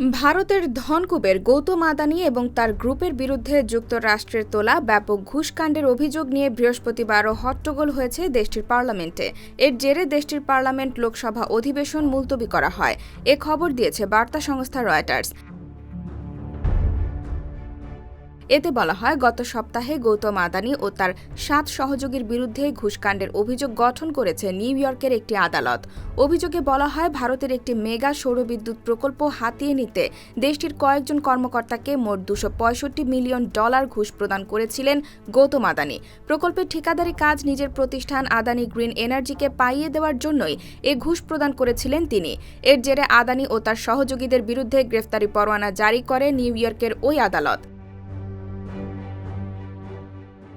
ভারতের ধনকুবের গৌতম আদানি এবং তার গ্রুপের বিরুদ্ধে যুক্তরাষ্ট্রের তোলা ব্যাপক ঘুষকাণ্ডের অভিযোগ নিয়ে বৃহস্পতিবারও হট্টগোল হয়েছে দেশটির পার্লামেন্টে। এর জেরে দেশটির পার্লামেন্ট লোকসভা অধিবেশন মুলতবি করা হয়। এ খবর দিয়েছে বার্তা সংস্থা রয়টার্স। এতে বলা হয়, গত সপ্তাহে গৌতম আদানি ও তার সাত সহযোগীর বিরুদ্ধে ঘুষকাণ্ডের অভিযোগ গঠন করেছে নিউ ইয়র্কের একটি আদালত। অভিযোগে বলা হয়, ভারতের একটি মেগা সৌরবিদ্যুৎ প্রকল্প হাতিয়ে নিতে দেশটির কয়েকজন কর্মকর্তাকে মোট দুশো মিলিয়ন ডলার ঘুষ প্রদান করেছিলেন গৌতম আদানি। প্রকল্পের ঠিকাদারি কাজ নিজের প্রতিষ্ঠান আদানি গ্রিন এনার্জিকে পাইয়ে দেওয়ার জন্যই এ ঘুষ প্রদান করেছিলেন তিনি। এর জেরে আদানি ও তার সহযোগীদের বিরুদ্ধে গ্রেফতারি পরোয়ানা জারি করে নিউ ইয়র্কের ওই আদালত।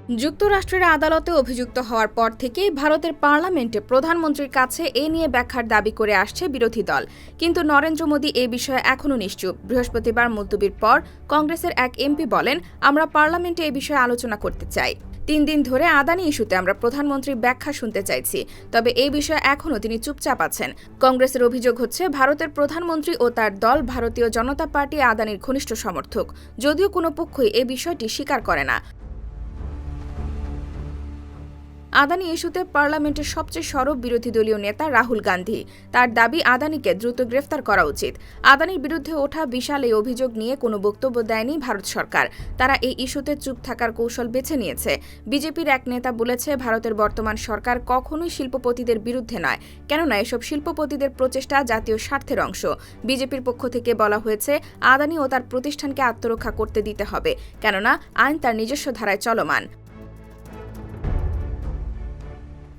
যুক্তরাষ্ট্রের আদালতে অভিযুক্ত হওয়ার পর থেকেই ভারতের পার্লামেন্টে প্রধানমন্ত্রীর কাছে এ নিয়ে ব্যাখ্যার দাবি করে আসছে বিরোধী দল। কিন্তু নরেন্দ্র মোদী এ বিষয়ে এখনও নিশ্চুপ। বৃহস্পতিবার মুলতুবির পর কংগ্রেসের এক এমপি বলেন, আমরা পার্লামেন্টে এ বিষয়ে আলোচনা করতে চাই। তিন দিন ধরে আদানি ইস্যুতে আমরা প্রধানমন্ত্রীর ব্যাখ্যা শুনতে চাইছি। তবে এই বিষয়ে এখনও তিনি চুপচাপ আছেন। কংগ্রেসের অভিযোগ হচ্ছে, ভারতের প্রধানমন্ত্রী ও তার দল ভারতীয় জনতা পার্টি আদানির ঘনিষ্ঠ সমর্থক। যদিও কোনো পক্ষই এ বিষয়টি স্বীকার করে না। আদানি ইস্যুতে পার্লামেন্টের সবচেয়ে সরব বিরোধী দলীয় নেতা রাহুল গান্ধী। তার দাবি, আদানিকে দ্রুত গ্রেফতার করা উচিত। আদানির বিরুদ্ধে ওঠা বিশাল এই অভিযোগ নিয়ে কোনো বক্তব্য দেয়নি ভারত সরকার। তারা এই ইস্যুতে চুপ থাকার কৌশল বেছে নিয়েছে। বিজেপির এক নেতা বলেছে, ভারতের বর্তমান সরকার কখনোই শিল্পপতিদের বিরুদ্ধে নয়, কেননা এসব শিল্পপতিদের প্রচেষ্টা জাতীয় স্বার্থের অংশ। বিজেপির পক্ষ থেকে বলা হয়েছে, আদানি ও তার প্রতিষ্ঠানকে আত্মরক্ষা করতে দিতে হবে, কেননা আইন তার নিজস্ব ধারায় চলমান।